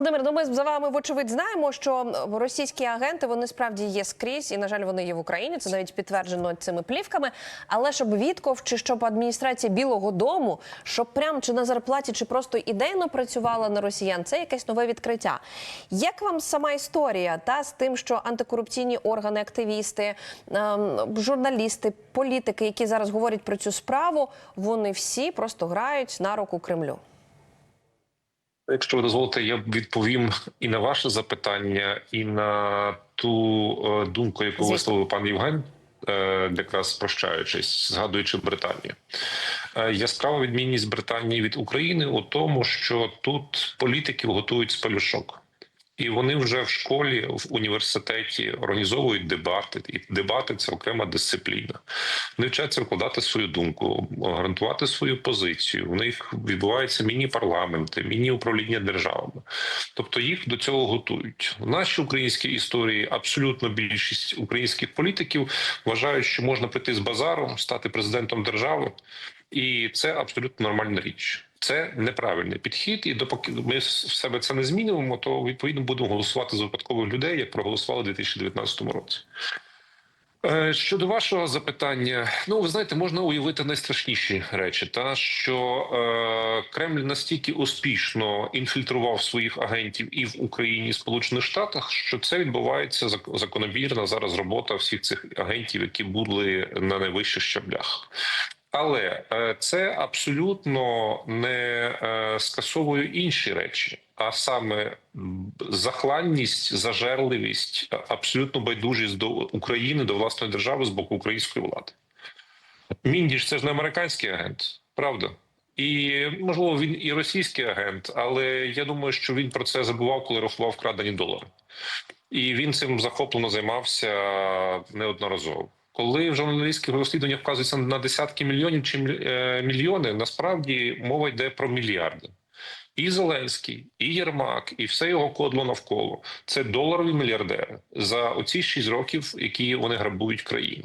Володимир, ну ми за вами вочевидь знаємо, що російські агенти вони справді є скрізь, і на жаль, вони є в Україні. Це навіть підтверджено цими плівками. Але щоб Вітков чи щоб адміністрація Білого Дому, щоб прям чи на зарплаті, чи просто ідейно працювала на росіян, це якесь нове відкриття. Як вам сама історія та з тим, що антикорупційні органи, активісти, ем, журналісти, політики, які зараз говорять про цю справу, вони всі просто грають на руку Кремлю? Якщо ви дозволите, я відповім і на ваше запитання, і на ту е, думку, яку висловив пан Євген, е, якраз прощаючись, згадуючи Британію. Е, яскрава відмінність Британії від України у тому, що тут політиків готують з пелюшок. І вони вже в школі, в університеті організовують дебати. І дебати це окрема дисципліна. Вони вчаться вкладати свою думку, гарантувати свою позицію. У них відбуваються міні-парламенти, міні-управління державами. Тобто їх до цього готують. В нашій українській історії абсолютно більшість українських політиків вважають, що можна прийти з базару, стати президентом держави, і це абсолютно нормальна річ. Це неправильний підхід, і допоки ми в себе це не змінюємо, то відповідно будемо голосувати за випадкових людей, як проголосували у 2019 році. Е, Щодо вашого запитання, ну ви знаєте, можна уявити найстрашніші речі, та що е, Кремль настільки успішно інфільтрував своїх агентів і в Україні, і в Сполучених Штатах, що це відбувається зак- закономірна зараз робота всіх цих агентів, які були на найвищих щаблях. Але е, це абсолютно не е, скасовує інші речі, а саме захланність, зажерливість, абсолютно байдужість до України, до власної держави з боку української влади. Міндіш це ж не американський агент, правда? І можливо він і російський агент, але я думаю, що він про це забував, коли рахував вкрадені долари. І він цим захоплено займався неодноразово. Коли в журналістських розслідуваннях вказується на десятки мільйонів чи е, мільйони, насправді мова йде про мільярди. І Зеленський, і Єрмак, і все його кодло навколо це доларові мільярдери за оці шість років, які вони грабують країну.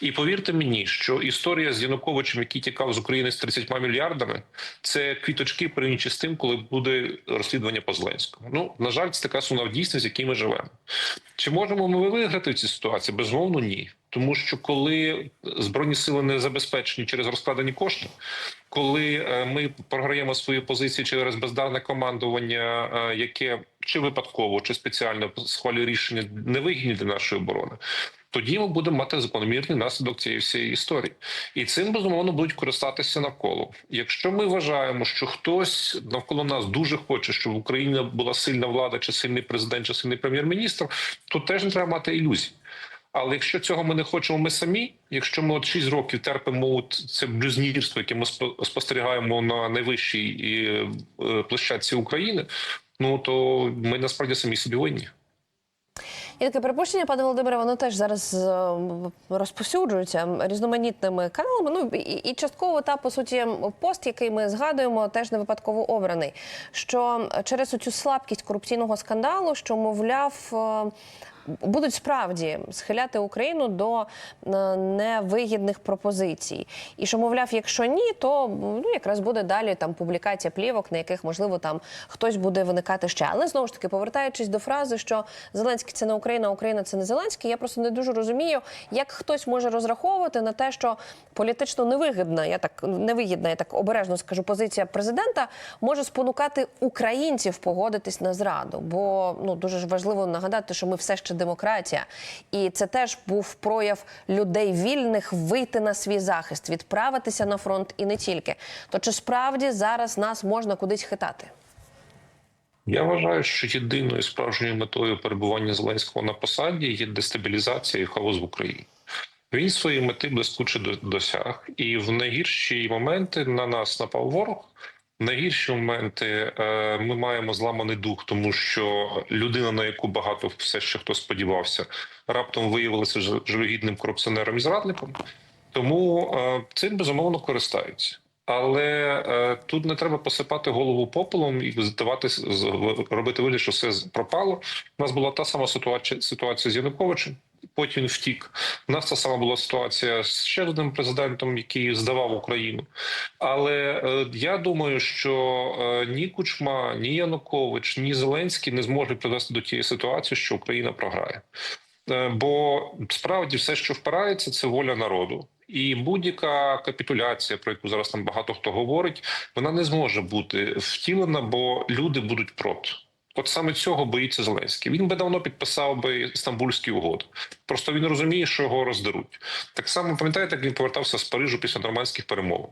І повірте мені, що історія з Януковичем, який тікав з України з 30 мільярдами, це квіточки порівняно з тим, коли буде розслідування по Зеленському. Ну на жаль, це така сумна дійсність, в якій ми живемо. Чи можемо ми виграти в цій ситуації? Безумовно, ні. Тому що коли збройні сили не забезпечені через розкладені кошти, коли е, ми програємо свої позиції через бездарне командування, е, яке чи випадково, чи спеціально схвалює рішення невигідні для нашої оборони. Тоді ми будемо мати закономірний наслідок цієї всієї історії, і цим безумовно будуть користатися навколо. Якщо ми вважаємо, що хтось навколо нас дуже хоче, щоб в Україні була сильна влада, чи сильний президент, чи сильний прем'єр-міністр, то теж не треба мати ілюзій. Але якщо цього ми не хочемо, ми самі. Якщо ми от 6 років терпимо от це блюзнірство, яке ми спо- спостерігаємо на найвищій е, е, площадці України, ну то ми насправді самі собі винні. Є таке припущення, пане Володимире, воно теж зараз е, розповсюджується різноманітними каналами. Ну і, і частково та по суті пост, який ми згадуємо, теж не випадково обраний. Що через цю слабкість корупційного скандалу, що мовляв. Будуть справді схиляти Україну до е, невигідних пропозицій, і що мовляв, якщо ні, то ну якраз буде далі там публікація плівок, на яких можливо там хтось буде виникати ще. Але знову ж таки, повертаючись до фрази, що Зеленський це не Україна, Україна це не Зеленський. Я просто не дуже розумію, як хтось може розраховувати на те, що політично невигідна, я так невигідна, я так обережно скажу, позиція президента може спонукати українців погодитись на зраду. Бо ну дуже ж важливо нагадати, що ми все ще демократія, і це теж був прояв людей вільних вийти на свій захист, відправитися на фронт і не тільки. То чи справді зараз нас можна кудись хитати? Я вважаю, що єдиною справжньою метою перебування Зеленського на посаді є дестабілізація і хаос в Україні. Він свої мети блискуче досяг, і в найгірші моменти на нас напав ворог. Найгірші моменти е, ми маємо зламаний дух, тому що людина, на яку багато все ще хто сподівався, раптом виявилася жалюгідним корупціонером і зрадником. Тому е, цим безумовно користаються. Але е, тут не треба посипати голову попелом і здавати робити вигляд, що все пропало. У нас була та сама ситуація ситуація з Януковичем. Потім втік. У нас та сама була ситуація з ще одним президентом, який здавав Україну. Але е, я думаю, що е, ні Кучма, ні Янукович, ні Зеленський не зможуть привести до тієї ситуації, що Україна програє. Е, Бо справді все, що впирається, це воля народу. І будь-яка капітуляція, про яку зараз там багато хто говорить, вона не зможе бути втілена, бо люди будуть проти. От саме цього боїться Зеленський. Він би давно підписав би Стамбульські угоди. Просто він розуміє, що його роздеруть. Так само пам'ятаєте, як він повертався з Парижу після нормандських перемовин,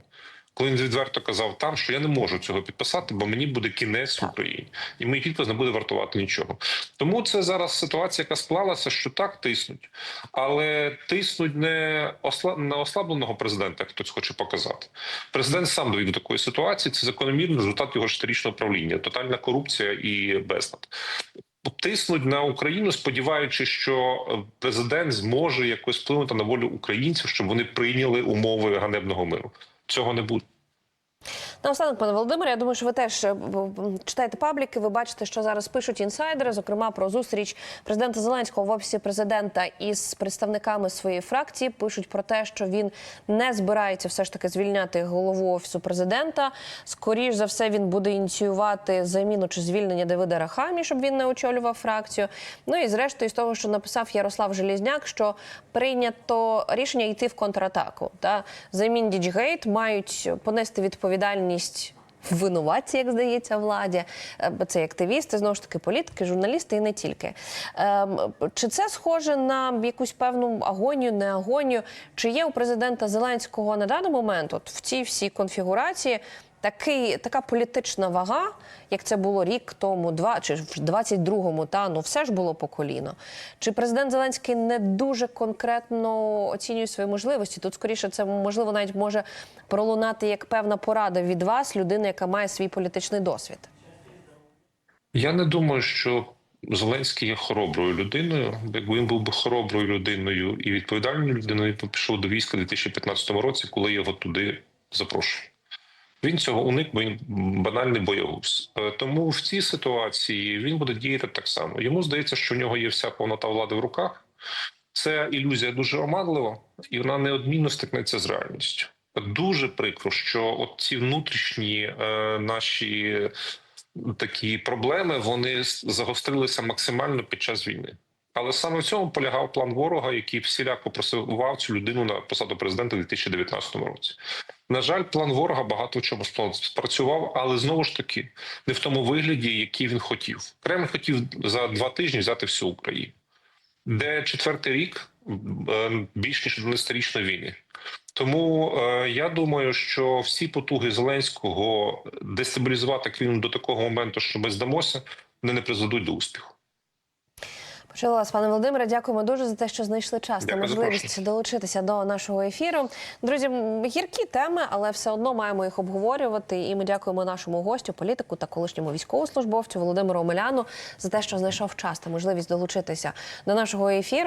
коли він відверто казав там, що я не можу цього підписати, бо мені буде кінець в Україні, і мій підпис не буде вартувати нічого. Тому це зараз ситуація, яка склалася, що так тиснуть, але тиснуть не осла... на ослабленого президента, як хтось хоче показати. Президент сам довів до такої ситуації. Це закономірний результат його шестирічного правління, тотальна корупція і безлад. Тиснуть на Україну, сподіваючись, що е, президент зможе якось вплинути на волю українців, щоб вони прийняли умови ганебного миру. Цього не буде. Наостанок, пане Володимире, я думаю, що ви теж е, читаєте пабліки. Ви бачите, що зараз пишуть інсайдери, зокрема про зустріч президента Зеленського в офісі президента із представниками своєї фракції. Пишуть про те, що він не збирається все ж таки звільняти голову офісу президента. Скоріш за все, він буде ініціювати заміну чи звільнення Давида Рахамі, щоб він не очолював фракцію. Ну і зрештою, з того, що написав Ярослав Желізняк, що прийнято рішення йти в контратаку. Та за Міндічгейт мають понести відповідальність винуватці, як здається, владі. Е, Це і активісти, знову ж таки, політики, журналісти і не тільки. Ем, Чи це схоже на якусь певну агонію, не агонію? Чи є у президента Зеленського на даний момент, от в цій всій конфігурації, такий, така політична вага, як це було рік тому, два чи в 22-му, та ну все ж було по коліно. Чи президент Зеленський не дуже конкретно оцінює свої можливості? Тут скоріше це можливо навіть може пролунати як певна порада від вас, людини, яка має свій політичний досвід. Я не думаю, що Зеленський є хороброю людиною. Якби він був би хороброю людиною і відповідальною людиною, він пішов до війська у 2015 році, коли його туди запрошували. Він цього уник, бо він банальний боягуз. Е, Тому в цій ситуації він буде діяти так само. Йому здається, що в нього є вся повнота влади в руках. Це ілюзія дуже оманлива, і вона неодмінно стикнеться з реальністю. Дуже прикро, що от ці внутрішні е, наші такі проблеми вони загострилися максимально під час війни. Але саме в цьому полягав план ворога, який всіляко просував цю людину на посаду президента у 2019 році. На жаль, план ворога багато в чому спрацював, але знову ж таки не в тому вигляді, який він хотів. Кремль хотів за два тижні взяти всю Україну, де четвертий рік е, більш ніж 11-річної війни. Тому е, я думаю, що всі потуги Зеленського дестабілізувати країну до такого моменту, що ми здамося, вони не призведуть до успіху. Почула вас, пане Володимире. Дякуємо дуже за те, що знайшли час та можливість долучитися до нашого ефіру. Друзі, гіркі теми, але все одно маємо їх обговорювати. І ми дякуємо нашому гостю, політику та колишньому військовослужбовцю Володимиру Омеляну за те, що знайшов час та можливість долучитися до нашого ефіру.